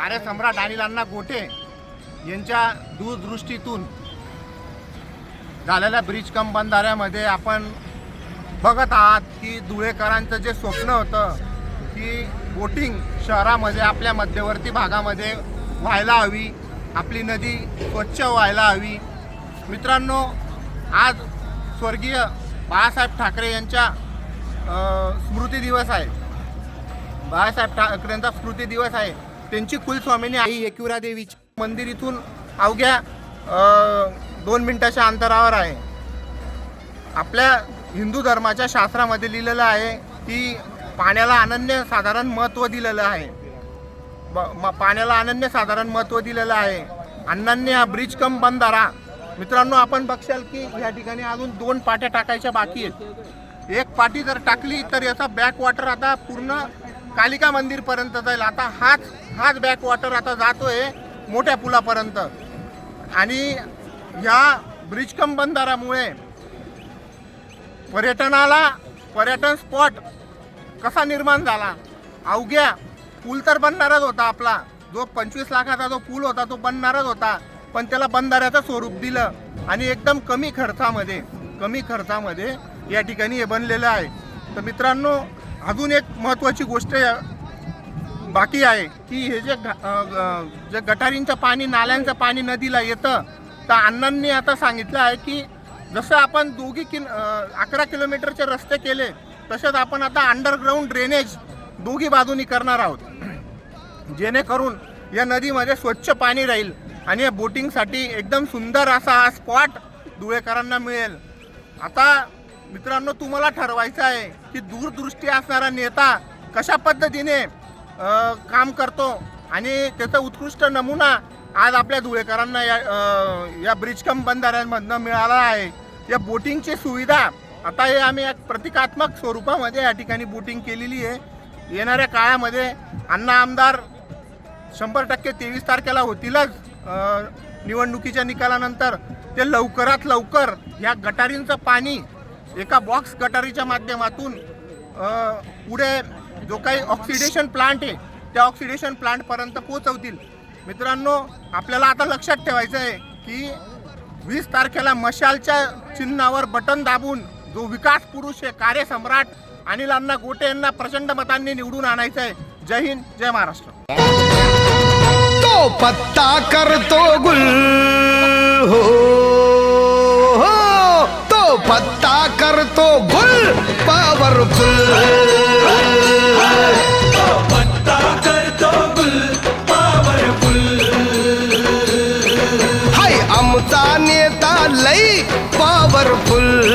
कार्यसम्राट अनिलांना गोटे यांच्या दूरदृष्टीतून झालेल्या ब्रिज कम बंधाऱ्यामध्ये आपण बघत आहात की धुळेकरांचं जे स्वप्न होतं की बोटिंग शहरामध्ये आपल्या मध्यवर्ती भागामध्ये व्हायला हवी आपली नदी स्वच्छ व्हायला हवी. मित्रांनो आज स्वर्गीय बाळासाहेब ठाकरे यांच्या स्मृती दिवस आहे. बाळासाहेब ठाकरेंचा स्मृती दिवस आहे. त्यांची कुलस्वामिनी आई एकविरा देवीचे मंदिर इथून अवघ्या दोन मिनिटाच्या अंतरावर आहे. आपल्या हिंदू धर्माच्या शास्त्रामध्ये लिहिलेलं आहे की पाण्याला अनन्य साधारण महत्त्व दिलेलं आहे. ब- म- पाण्याला अनन्य साधारण महत्त्व दिलेलं आहे. अनन्य हा ब्रिज कम बंधारा. मित्रांनो आपण बघशाल की या ठिकाणी अजून दोन पाट्या टाकायच्या बाकी आहेत. एक पाटी जर टाकली तर याचा बॅक वॉटर आता पूर्ण कालिका मंदिरपर्यंत जाईल. आता हाच हाच बॅकवॉटर आता आता जातोय मोठ्या पुलापर्यंत. आणि ह्या ब्रिजकम बंधारामुळे पर्यटनाला पर्यटन स्पॉट कसा निर्माण झाला? अवघ्या पूल तर बनणारच होता आपला. जो पंचवीस लाखाचा जो पूल होता तो बनणारच होता. पण त्याला बंधाऱ्याचं स्वरूप दिलं. आणि एकदम कमी खर्चामध्ये कमी खर्चामध्ये या ठिकाणी हे बनलेलं आहे. तर मित्रांनो अजून एक महत्त्वाची गोष्ट बाकी आहे की हे जे जे गटारींचं पाणी नाल्यांचं पाणी नदीला येतं तर अण्णांनी आता सांगितलं आहे की जसं आपण दोघी किन अकरा किलोमीटरचे रस्ते केले तसेच आपण आता अंडरग्राऊंड ड्रेनेज दोघी बाजूनी करणार आहोत. जेणेकरून या नदीमध्ये स्वच्छ पाणी राहील आणि या बोटिंगसाठी एकदम सुंदर असा हा स्पॉट धुळेकरांना मिळेल. आता मित्रांनो तुम्हाला ठरवायचं आहे की दूरदृष्टी असणारा नेता कशा पद्धतीने काम करतो आणि त्याचा उत्कृष्ट नमुना आज आपल्या धुळेकरांना या या ब्रिजकम बंधाऱ्यांमधनं मिळाला आहे. या बोटिंगची सुविधा आता हे आम्ही एक प्रतिकात्मक स्वरूपामध्ये या ठिकाणी बोटिंग केलेली आहे. येणाऱ्या काळामध्ये अण्णा आमदार शंभर टक्के तेवीस तारखेला होतीलच निवडणुकीच्या निकालानंतर. ते लवकरात लवकर या गटारींचं पाणी एका बॉक्स कटरीच्या माध्यमातून पुढे जो काही ऑक्सिडेशन प्लांट आहे त्या ऑक्सिडेशन प्लांटपर्यंत पोहोचवतील. मित्रांनो आपल्याला आता लक्षात ठेवायचं आहे की वीस तारखेला मशालच्या चिन्हावर बटन दाबून जो विकास पुरुष आहे कार्यसम्राट अनिल अण्णा गोटे यांना प्रचंड मतांनी निवडून आणायचं आहे जय हिंद जय महाराष्ट्र. तो पत्ता करतो गुल. आमचा नेता लई पॉवरफुल